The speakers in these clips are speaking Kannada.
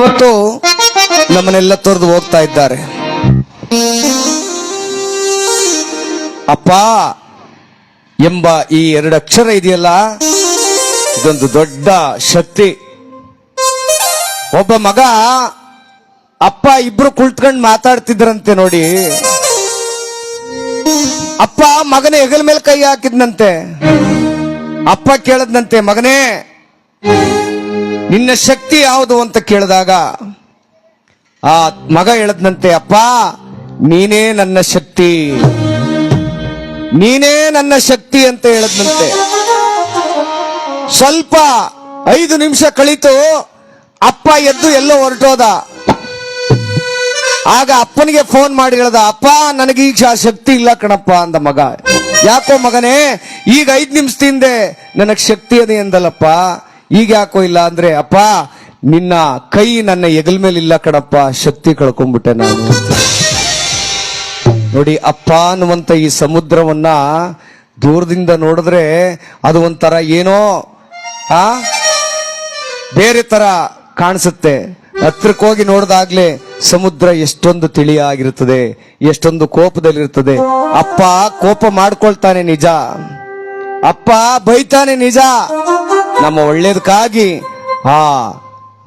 ಇವತ್ತು ನಮ್ಮನ್ನೆಲ್ಲ ತೊರೆದು ಹೋಗ್ತಾ ಇದ್ದಾರೆ. ಅಪ್ಪ, ಎಂಬ ಈ ಎರಡು ಅಕ್ಷರ ಇದೆಯಲ್ಲ? ಇದೊಂದು ದೊಡ್ಡ ಶಕ್ತಿ. ಒಬ್ಬ ಮಗ, ಅಪ್ಪ ಇಬ್ರು ಕುಳಿತ್ಕೊಂಡು ಮಾತಾಡ್ತಿದ್ರಂತೆ ನೋಡಿ. ಅಪ್ಪ ಮಗನ ಹೆಗಲ ಮೇಲೆ ಕೈ ಹಾಕಿದ್ನಂತೆ. ಅಪ್ಪ ಕೇಳದ್ನಂತೆ, ಮಗನೇ ನಿನ್ನ ಶಕ್ತಿ ಯಾವುದು ಅಂತ ಕೇಳಿದಾಗ, ಆ ಮಗ ಹೇಳದ್ನಂತೆ, ಅಪ್ಪ, ನೀನೇ ನನ್ನ ಶಕ್ತಿ. ನೀನೇ ನನ್ನ ಶಕ್ತಿ ಅಂತ ಹೇಳದ್ನಂತೆ. ಸ್ವಲ್ಪ ಐದು ನಿಮಿಷ ಕಳೀತು, ಅಪ್ಪ ಎದ್ದು ಎಲ್ಲೋ ಹೊರಟೋದ. ಆಗ ಅಪ್ಪನಿಗೆ ಫೋನ್ ಮಾಡಿ ಹೇಳ್ದ, ಅಪ್ಪ, ನನಗೀಗ ಆ ಶಕ್ತಿ ಇಲ್ಲ ಕಣಪ್ಪ ಅಂದ ಮಗ. ಯಾಕೋ ಮಗನೇ, ಈಗ ಐದು ನಿಮಿಷದಿಂದ ನನಗೆ ಶಕ್ತಿ ಅದೇ ಅಂದಲ್ಲಪ್ಪ ಈಗ ಯಾಕೋ ಇಲ್ಲ ಅಂದ್ರೆ, ಅಪ್ಪ, ನಿನ್ನ ಕೈ ನನ್ನ ಎಗಲ್ ಮೇಲೆ ಇಲ್ಲ ಕಣಪ್ಪ, ಶಕ್ತಿ ಕಳ್ಕೊಂಡ್ಬಿಟ್ಟೆ ನಾನು. ನೋಡಿ, ಅಪ್ಪ ಅನ್ನುವಂತ ಈ ಸಮುದ್ರವನ್ನ ದೂರದಿಂದ ನೋಡಿದ್ರೆ ಅದು ಒಂಥರ ಏನೋ, ಆ, ಬೇರೆ ತರ ಕಾಣಿಸುತ್ತೆ. ಹತ್ರಕ್ಕೆ ಹೋಗಿ ನೋಡಿದಾಗ್ಲೇ ಸಮುದ್ರ ಎಷ್ಟೊಂದು ತಿಳಿಯಾಗಿರುತ್ತದೆ, ಎಷ್ಟೊಂದು ಕೋಪದಲ್ಲಿರುತ್ತದೆ. ಅಪ್ಪ ಕೋಪ ಮಾಡ್ಕೊಳ್ತಾನೆ ನಿಜ. ಅಪ್ಪ ಬೈತಾನೆ ನಿಜ. ನಮ್ಮ ಒಳ್ಳೇದಕ್ಕಾಗಿ, ಆ,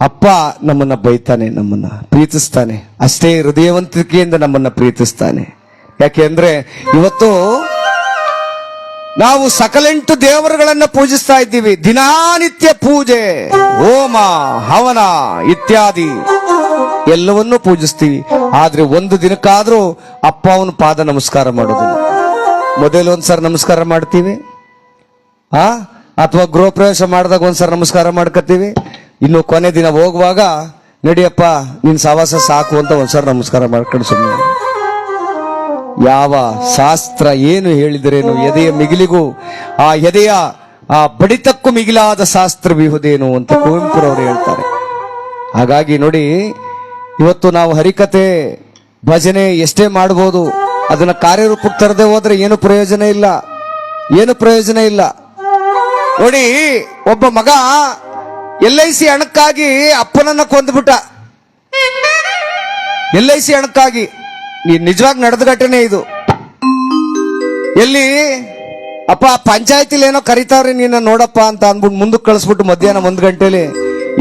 ಅಪ್ಪ ನಮ್ಮನ್ನ ಬೈತಾನೆ, ನಮ್ಮನ್ನ ಪ್ರೀತಿಸ್ತಾನೆ. ಅಷ್ಟೇ ಹೃದಯವಂತಿಕೆಯಿಂದ ನಮ್ಮನ್ನ ಪ್ರೀತಿಸ್ತಾನೆ. ಯಾಕೆಂದ್ರೆ ಇವತ್ತು ನಾವು ಸಕಲೆಂಟು ದೇವರುಗಳನ್ನ ಪೂಜಿಸ್ತಾ ಇದ್ದೀವಿ. ದಿನಾನಿತ್ಯ ಪೂಜೆ, ಹೋಮ, ಹವನ ಇತ್ಯಾದಿ ಎಲ್ಲವನ್ನೂ ಪೂಜಿಸ್ತೀವಿ. ಆದ್ರೆ ಒಂದು ದಿನಕ್ಕಾದ್ರೂ ಅಪ್ಪ ಅವನ ಪಾದ ನಮಸ್ಕಾರ ಮಾಡೋದಿಲ್ಲ. ಮೊದಲು ಒಂದ್ಸಾರಿ ನಮಸ್ಕಾರ ಮಾಡ್ತೀವಿ. ಆ? ಅಥವಾ ಗೃಹ ಪ್ರವೇಶ ಮಾಡಿದಾಗ ಒಂದ್ಸಲ ನಮಸ್ಕಾರ ಮಾಡ್ಕತ್ತೀವಿ. ಇನ್ನು ಕೊನೆ ದಿನ ಹೋಗುವಾಗ, ನಡಿಯಪ್ಪ, ನಿನ್ ಸವಾಸ ಸಾಕು ಅಂತ ಒಂದ್ಸಲ ನಮಸ್ಕಾರ ಮಾಡ್ಕೊಂಡು ಸುಮ್ಮನೆ ಯಾವ ಶಾಸ್ತ್ರ ಏನು ಹೇಳಿದರೇನು, ಎದೆಯ ಮಿಗಿಲಿಗೂ, ಆ ಎದೆಯ, ಆ ಬಡಿತಕ್ಕೂ ಮಿಗಿಲಾದ ಶಾಸ್ತ್ರ ಬಿಹುದೇನು ಅಂತ ಕುವೆಂಪುರವರು ಹೇಳ್ತಾರೆ. ಹಾಗಾಗಿ ನೋಡಿ, ಇವತ್ತು ನಾವು ಹರಿಕತೆ ಭಜನೆ ಎಷ್ಟೇ ಮಾಡ್ಬೋದು, ಅದನ್ನ ಕಾರ್ಯರೂಪಕ್ಕೆ ತರದೆ ಹೋದ್ರೆ ಏನು ಪ್ರಯೋಜನ ಇಲ್ಲ. ಏನು ಪ್ರಯೋಜನ ಇಲ್ಲ. ನೋಡಿ, ಒಬ್ಬ ಮಗ ಎಲ್ ಐ ಸಿ ಹಣಕ್ಕಾಗಿ ಅಪ್ಪನನ್ನ ಕೊಂದ್ಬಿಟ್ಟ. ಎಲ್ ಐ ಸಿ ಹಣಕ್ಕಾಗಿ. ನಿಜವಾಗಿ ನಡೆದ ಘಟನೆ ಇದು. ಎಲ್ಲಿ ಅಪ್ಪ, ಪಂಚಾಯತಿಲಿ ಏನೋ ಕರಿತಾವ್ರಿ ನೀನ ನೋಡಪ್ಪ ಅಂತ ಅಂದ್ಬಿಟ್ಟು ಮುಂದಕ್ಕೆ ಕಳಿಸ್ಬಿಟ್ಟು ಮಧ್ಯಾಹ್ನ ಒಂದ್ ಗಂಟೆಲಿ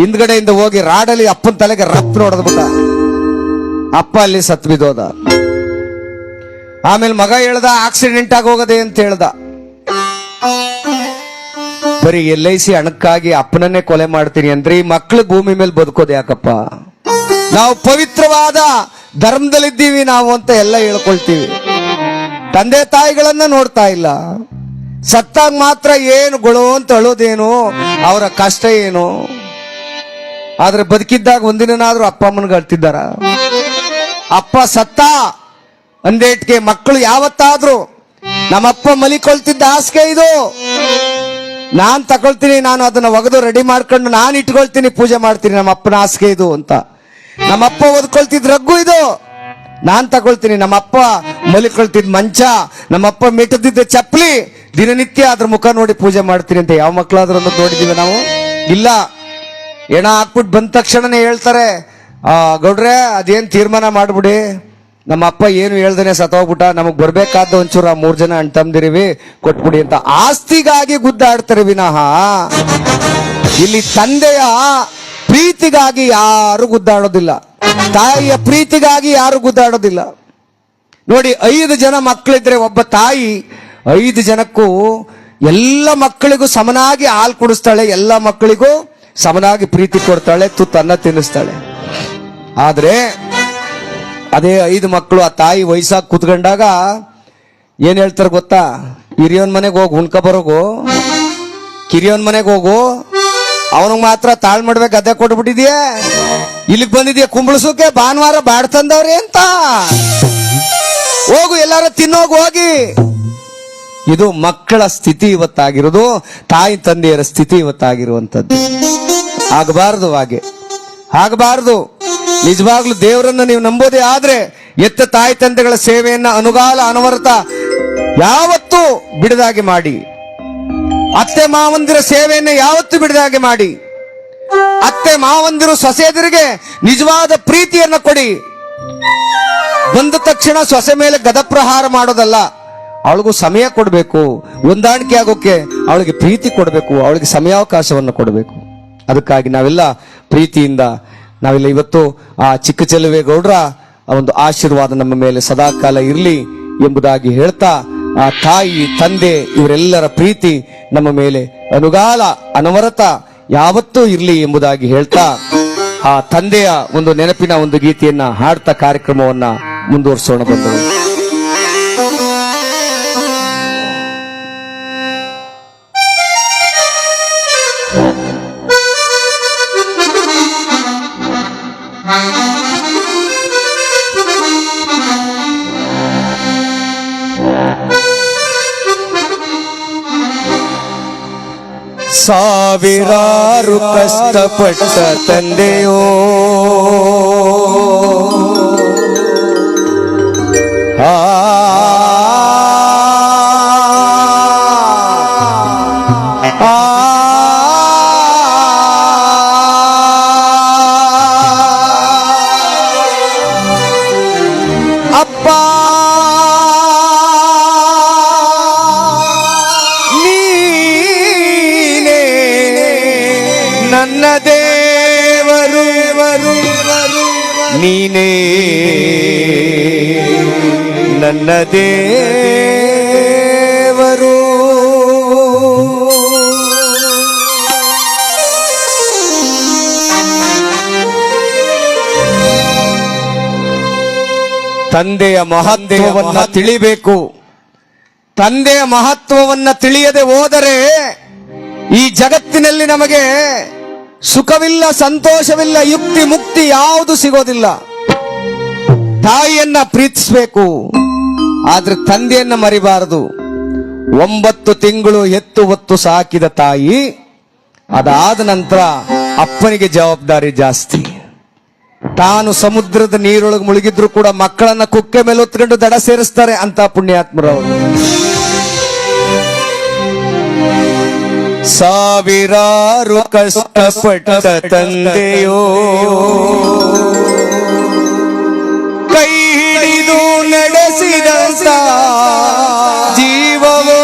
ಹಿಂದ್ಗಡೆಯಿಂದ ಹೋಗಿ ರಾಡಲ್ಲಿ ಅಪ್ಪನ ತಲೆಗೆ ರಪ್ ನೋಡದ್ಬಿಟ್ಟ ಅಪ್ಪ ಅಲ್ಲಿ ಸತ್ ಆಮೇಲೆ ಮಗ ಹೇಳ್ದ, ಆಕ್ಸಿಡೆಂಟ್ ಆಗೋಗದೆ ಅಂತ ಹೇಳ್ದ. ಬರೀ ಎಲ್ ಐ ಸಿ ಹಣಕ್ಕಾಗಿ ಅಪ್ಪನನ್ನೇ ಕೊಲೆ ಮಾಡ್ತೀನಿ ಅಂದ್ರೆ ಈ ಮಕ್ಳು ಭೂಮಿ ಮೇಲೆ ಬದುಕೋದು ಯಾಕಪ್ಪ? ನಾವು ಪವಿತ್ರವಾದ ಧರ್ಮದಲ್ಲಿದ್ದೀವಿ ನಾವು ಅಂತ ಎಲ್ಲ ಹೇಳ್ಕೊಳ್ತೀವಿ. ತಂದೆ ತಾಯಿಗಳನ್ನ ನೋಡ್ತಾ ಇಲ್ಲ. ಸತ್ತಾಗ ಮಾತ್ರ ಏನು ಗೊಳು ಅಂತ ಅಳೋದೇನು, ಅವರ ಕಷ್ಟ ಏನು? ಆದ್ರೆ ಬದುಕಿದ್ದಾಗ ಒಂದಿನಾದ್ರೂ ಅಪ್ಪ ಅಮ್ಮನಿಗೆ ಅಳ್ತಿದ್ದಾರ. ಅಪ್ಪ ಸತ್ತ ಅಂದೇಟ್ಗೆ ಮಕ್ಕಳು ಯಾವತ್ತಾದ್ರೂ ನಮ್ಮಪ್ಪ ಮಲಿಕೊಳ್ತಿದ್ದ ಹಾಸಿಗೆ ಇದು. ನಾನ್ ತಗೊಳ್ತೀನಿ, ನಾನು ಅದನ್ನ ಒಗೆದು ರೆಡಿ ಮಾಡ್ಕೊಂಡು ನಾನು ಇಟ್ಕೊಳ್ತೀನಿ, ಪೂಜೆ ಮಾಡ್ತೀನಿ, ನಮ್ಮ ಅಪ್ಪನ ಹಾಸಿಗೆ ಇದು ಅಂತ. ನಮ್ಮಪ್ಪ ಓದ್ಕೊಳ್ತಿದ್ ರಗ್ಗು ಇದು. ನಾನ್ ತಗೊಳ್ತೀನಿ ನಮ್ಮಪ್ಪ ಮಲಿಕೊಳ್ತಿದ್ ಮಂಚ ನಮ್ಮಪ್ಪ ಮೆಟ್ಟದಿದ್ದ ಚಪ್ಪಲಿ, ದಿನನಿತ್ಯ ಅದ್ರ ಮುಖ ನೋಡಿ ಪೂಜೆ ಮಾಡ್ತೀನಿ ಅಂತ ಯಾವ ಮಕ್ಕಳಾದ್ರೂ ನೋಡಿದೀವಿ ನಾವು? ಇಲ್ಲ. ಎಣ ಹಾಕ್ಬಿಟ್ಟು ಬಂದ ತಕ್ಷಣನೇ ಹೇಳ್ತಾರೆ, ಆ, ಗೌಡ್ರೆ, ಅದೇನ್ ತೀರ್ಮಾನ ಮಾಡ್ಬಿಡಿ. ನಮ್ಮ ಅಪ್ಪ ಏನು ಹೇಳ್ದೇನೆ ಸತ್ತೋಗ್ಬಿಟ್ಟ? ನಮಗ್ ಬರ್ಬೇಕಾದ ಒಂಚೂರು ಆ ಮೂರ್ ಜನ ಅಣ್ಣ ತಮ್ದಿರಿವಿ ಕೊಟ್ಬಿಡಿ ಅಂತ. ಆಸ್ತಿಗಾಗಿ ಗುದ್ದಾಡ್ತಾರೆ ವಿನಃ. ಇಲ್ಲಿ ತಂದೆಯ ಪ್ರೀತಿಗಾಗಿ ಯಾರು ಗುದ್ದಾಡೋದಿಲ್ಲ. ತಾಯಿಯ ಪ್ರೀತಿಗಾಗಿ ಯಾರು ಗುದ್ದಾಡೋದಿಲ್ಲ. ನೋಡಿ, ಐದು ಜನ ಮಕ್ಕಳಿದ್ರೆ ಒಬ್ಬ ತಾಯಿ ಐದು ಜನಕ್ಕೂ ಎಲ್ಲ ಮಕ್ಕಳಿಗೂ ಸಮನಾಗಿ ಹಾಲು ಕುಡಿಸ್ತಾಳೆ, ಎಲ್ಲ ಮಕ್ಕಳಿಗೂ ಸಮನಾಗಿ ಪ್ರೀತಿ ಕೊಡ್ತಾಳೆ, ತುತ್ತನ್ನ ತಿನ್ನಿಸ್ತಾಳೆ. ಆದ್ರೆ ಅದೇ ಐದು ಮಕ್ಕಳು ಆ ತಾಯಿ ವಯಸ್ಸಾಗಿ ಕುತ್ಕೊಂಡಾಗ ಏನ್ ಹೇಳ್ತಾರೆ ಗೊತ್ತಾ? ಹಿರಿಯೋನ್ ಮನೆಗೆ ಹೋಗಿ ಹುಣ್ಕ ಬರೋಗು ಕಿರಿಯೋನ್ ಮನೆಗೆ ಹೋಗು. ಅವನಿಗೆ ಮಾತ್ರ ತಾಳ್ ಮಾಡ್ಬೇಕು ಅದೇ ಕೊಟ್ಬಿಟ್ಟಿದ್ಯಾ? ಇಲ್ಲಿಗೆ ಬಂದಿದ್ಯಾ ಕುಂಬಳಸೋಕೆ? ಭಾನುವಾರ ಬಾಡ್ ತಂದವ್ರಿ ಅಂತ. ಹೋಗು, ಎಲ್ಲಾರ ತಿನ್ನೋಗು, ಹೋಗಿ. ಇದು ಮಕ್ಕಳ ಸ್ಥಿತಿ ಇವತ್ತಾಗಿರೋದು, ತಾಯಿ ತಂದೆಯರ ಸ್ಥಿತಿ ಇವತ್ತಾಗಿರುವಂಥದ್ದು. ಆಗಬಾರದು ಹಾಗೆ. ಆಗಬಾರದು. ನಿಜವಾಗ್ಲೂ ದೇವರನ್ನ ನೀವು ನಂಬೋದೇ ಆದ್ರೆ ಎತ್ತ ತಾಯಿ ತಂದೆಗಳ ಸೇವೆಯನ್ನ ಅನುಗಾಲ ಅನವರತ ಯಾವತ್ತೂ ಬಿಡದಾಗಿ ಮಾಡಿ. ಅತ್ತೆ ಮಾವಂದಿರ ಸೇವೆಯನ್ನ ಯಾವತ್ತು ಬಿಡದಾಗಿ ಮಾಡಿ. ಅತ್ತೆ ಮಾವಂದಿರು ಸೊಸೆಯದರಿಗೆ ನಿಜವಾದ ಪ್ರೀತಿಯನ್ನ ಕೊಡಿ. ಬಂದ ತಕ್ಷಣ ಸೊಸೆ ಮೇಲೆ ಗದಪ್ರಹಾರ ಮಾಡೋದಲ್ಲ. ಅವಳಿಗೂ ಸಮಯ ಕೊಡಬೇಕು. ಹೊಂದಾಣಿಕೆ ಆಗೋಕೆ ಅವಳಿಗೆ ಪ್ರೀತಿ ಕೊಡಬೇಕು. ಅವಳಿಗೆ ಸಮಯಾವಕಾಶವನ್ನು ಕೊಡಬೇಕು. ಅದಕ್ಕಾಗಿ ನಾವೆಲ್ಲ ಪ್ರೀತಿಯಿಂದ ನಾವೆಲ್ಲ ಇವತ್ತು ಆ ಚಿಕ್ಕ ಚೆಲುವೇಗೌಡರ ಒಂದು ಆಶೀರ್ವಾದ ನಮ್ಮ ಮೇಲೆ ಸದಾಕಾಲ ಇರಲಿ ಎಂಬುದಾಗಿ ಹೇಳ್ತಾ, ಆ ತಾಯಿ, ತಂದೆ, ಇವರೆಲ್ಲರ ಪ್ರೀತಿ ನಮ್ಮ ಮೇಲೆ ಅನುಗಾಲ, ಅನವರತ ಯಾವತ್ತೂ ಇರಲಿ ಎಂಬುದಾಗಿ ಹೇಳ್ತಾ, ಆ ತಂದೆಯ ಒಂದು ನೆನಪಿನ ಒಂದು ಗೀತೆಯನ್ನ ಹಾಡ್ತಾ ಕಾರ್ಯಕ್ರಮವನ್ನ ಮುಂದುವರಿಸೋಣ ಬಂದರು ಸಾವಿರಾರು ಕಷ್ಟಪಟ್ಟ ತಂದೆಯೋ ಆ. ಆ. ನನ್ನ ದೇವರು ನೀನೇ. ನನ್ನ ದೇವರು. ತಂದೆಯ ಮಹತ್ವವನ್ನ ತಿಳಿಬೇಕು. ತಂದೆಯ ಮಹತ್ವವನ್ನ ತಿಳಿಯದೆ ಹೋದರೆ ಈ ಜಗತ್ತಿನಲ್ಲಿ ನಮಗೆ ಸುಖವಿಲ್ಲ, ಸಂತೋಷವಿಲ್ಲ, ಯುಕ್ತಿ, ಮುಕ್ತಿ ಯಾವುದು ಸಿಗೋದಿಲ್ಲ. ತಾಯಿಯನ್ನ ಪ್ರೀತಿಸಬೇಕು, ಆದ್ರೆ ತಂದೆಯನ್ನ ಮರಿಬಾರದು. ಒಂಬತ್ತು ತಿಂಗಳು ಎತ್ತು ಹೊತ್ತು ಸಾಕಿದ ತಾಯಿ, ಅದಾದ ನಂತರ ಅಪ್ಪನಿಗೆ ಜವಾಬ್ದಾರಿ ಜಾಸ್ತಿ. ತಾನು ಸಮುದ್ರದ ನೀರೊಳಗೆ ಮುಳುಗಿದ್ರು ಕೂಡ ಮಕ್ಕಳನ್ನ ಕುಕ್ಕೆ ಮೇಲೆ ಹೊತ್ಕೊಂಡು ದಡ ಸೇರಿಸ್ತಾರೆ ಅಂತ ಪುಣ್ಯಾತ್ಮರವರು. ಸಾವಿರಾರು ಕಷ್ಟಪಟ್ಟ ತಂದೆಯೋ ಕೈ ಹಿಡಿದು ನಡೆಸಿದ ಜೀವವೋ.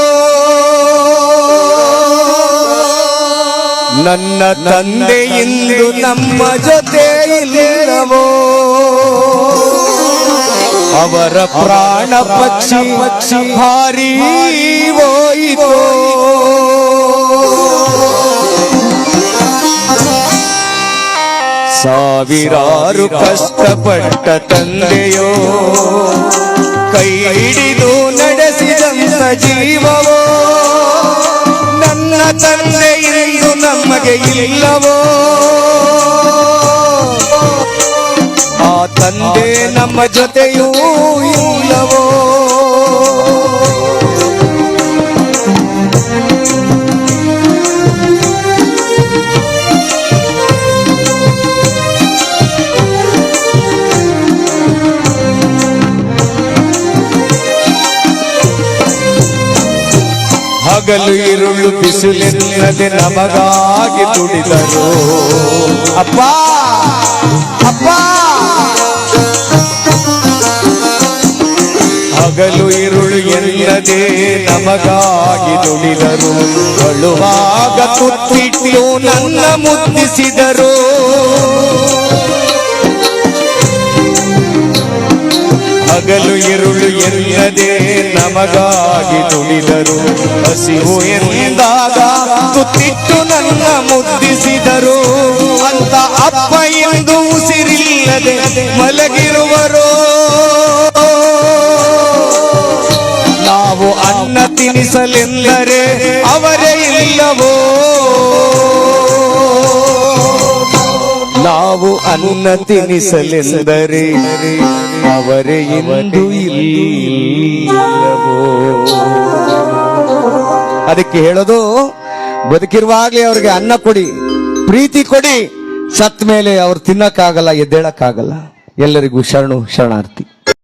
ನನ್ನ ತಂದೆಯಿಂದು ನಮ್ಮ ಜೊತೆ ಇಲ್ಲವೋ. ಅವರ ಪ್ರಾಣ ಪಕ್ಷಿ ಪಕ್ಷಿ ಹಾರಿ ಹೋಯಿತೋ. ಸಾವಿರಾರು ಕಷ್ಟಪಟ್ಟ ತಂದೆಯೋ, ಕೈ ಹಿಡಿದು ನಡೆಸಿದಂತ ಜೀವವೋ, ನನ್ನ ತಂದೆ ಇಂದು ನಮಗೆ ಇಲ್ಲವೋ? ಆ ತಂದೆ ನಮ್ಮ ಜೊತೆಯೂ ಇಲ್ಲವೋ? ಹಗಲು ಇರುಳು ಬಿಸಿಲೆನ್ನದೆ ನಮಗಾಗಿ ದುಡಿದರು. ಅಪ್ಪ ಅಪ್ಪ. ಹಗಲು ಇರುಳು ಎನ್ನದೆ ನಮಗಾಗಿ ದುಡಿದರು. ಕಳುವಾಗ ತುತ್ತಿಟ್ಟು ನನ್ನ ಮುದ್ದಿಸಿದರು ಹಗಲು ಇರುಳು ಎಲ್ಲದೆ ನಮಗಾಗಿ ತುಳಿದರು ಹಸಿವು ಎಂದಾಗ ತುತ್ತಿಟ್ಟು ನನ್ನ ಮುದ್ದಿಸಿದರು. ಅಂತ ಅಪ್ಪ ಎಂದು ಉಸಿರಿಲ್ಲದೆ ಮಲಗಿರುವರು. ನಾವು ಅನ್ನ ತಿನಿಸಲೆಂದರೆ ಅವರೇ ಇಲ್ಲವೋ? ನಾವು ಅನ್ನ ತಿನಿಸಲೆಂದರೆ ಅವರೇ ಇಂದು ಇಲ್ಲವೋ? ಅದಕ್ಕೆ ಹೇಳೋದು ಬದುಕಿರುವಾಗಲೇ ಅವ್ರಿಗೆ ಅನ್ನ ಕೊಡಿ ಪ್ರೀತಿ ಕೊಡಿ ಸತ್ ಮೇಲೆ ಅವ್ರು ತಿನ್ನಕ್ಕಾಗಲ್ಲ ಎದ್ದೇಳಕ್ಕಾಗಲ್ಲ. ಎಲ್ಲರಿಗೂ ಶರಣು ಶರಣಾರ್ಥಿ.